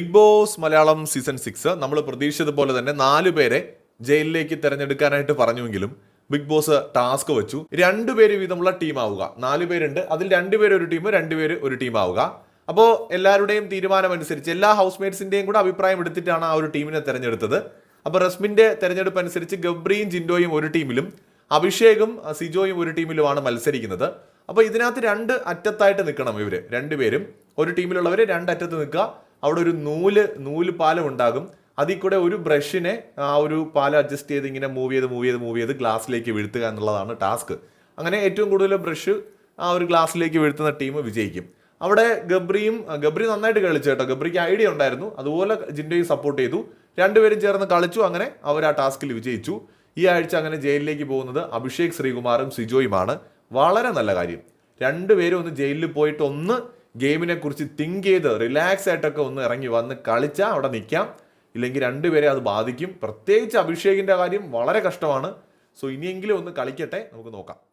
Big Boss Malayalam season six നമ്മൾ പ്രതീക്ഷിച്ചതുപോലെ തന്നെ നാല് പേരെ ജയിലിലേക്ക് തിരഞ്ഞെടുക്കാനായിട്ട് പറഞ്ഞുവെങ്കിലും ബിഗ് ബോസ് ടാസ്ക് വെച്ചു. രണ്ടുപേര് വീതമുള്ള ടീമാവുക നാല് പേരുണ്ട്. അതിൽ രണ്ടുപേര് ഒരു ടീം രണ്ടുപേര് ഒരു ടീമാവുക അപ്പോൾ എല്ലാവരുടെയും തീരുമാനമനുസരിച്ച് എല്ലാ ഹൗസ് മേറ്റ്സിന്റെയും കൂടെ അഭിപ്രായം എടുത്തിട്ടാണ് ആ ഒരു ടീമിനെ തിരഞ്ഞെടുത്തത്. അപ്പോൾ റസ്മിന്റെ തിരഞ്ഞെടുപ്പ് അനുസരിച്ച് ഗബ്രിയും ജിൻഡോയും ഒരു ടീമിലും അഭിഷേകും സിജോയും ഒരു ടീമിലുമാണ് മത്സരിക്കുന്നത്. അപ്പോൾ ഇതിനകത്ത് രണ്ട് അറ്റത്തായിട്ട് നിൽക്കണം ഇവർ രണ്ടുപേരും ഒരു ടീമിലുള്ളവർ രണ്ടറ്റത്ത് നിൽക്കുക. അവിടെ ഒരു നൂൽ നൂൽ പാലം ഉണ്ടാകും. അതിൽ കൂടെ ഒരു ബ്രഷിനെ ആ ഒരു പാലം അഡ്ജസ്റ്റ് ചെയ്ത് ഇങ്ങനെ മൂവ് ചെയ്ത് മൂവ് ചെയ്ത് മൂവ് ചെയ്ത് ഗ്ലാസ്സിലേക്ക് വീഴ്ത്തുക എന്നുള്ളതാണ് ടാസ്ക് അങ്ങനെ ഏറ്റവും കൂടുതൽ ബ്രഷ് ആ ഒരു ഗ്ലാസ്സിലേക്ക് വീഴ്ത്തുന്ന ടീം വിജയിക്കും. അവിടെ ഗബ്രിയും ഗബ്രി നന്നായിട്ട് കളിച്ചു കേട്ടോ. ഗബ്രിക്ക് ഐഡിയ ഉണ്ടായിരുന്നു. അതുപോലെ ജിൻഡോയും സപ്പോർട്ട് ചെയ്തു. രണ്ടുപേരും ചേർന്ന് കളിച്ചു. അങ്ങനെ അവർ ആ ടാസ്കിൽ വിജയിച്ചു. ഈ ആഴ്ച അങ്ങനെ ജയിലിലേക്ക് പോകുന്നത് അഭിഷേക് ശ്രീകുമാറും സിജോയുമാണ്. വളരെ നല്ല കാര്യം. രണ്ടുപേരും ഒന്ന് ജയിലിൽ പോയിട്ട് ഒന്ന് ഗെയിമിനെ കുറിച്ച് തിങ്ക് ചെയ്ത് റിലാക്സ് ആയിട്ടൊക്കെ ഒന്ന് ഇറങ്ങി വന്ന് കളിച്ചാൽ അവിടെ നിൽക്കാം ഇല്ലെങ്കിൽ രണ്ടുപേരെ അത് ബാധിക്കും. പ്രത്യേകിച്ച് അഭിഷേകിന്റെ കാര്യം വളരെ കഷ്ടമാണ്. സോ ഇനിയെങ്കിലും ഒന്ന് കളിക്കട്ടെ. നമുക്ക് നോക്കാം.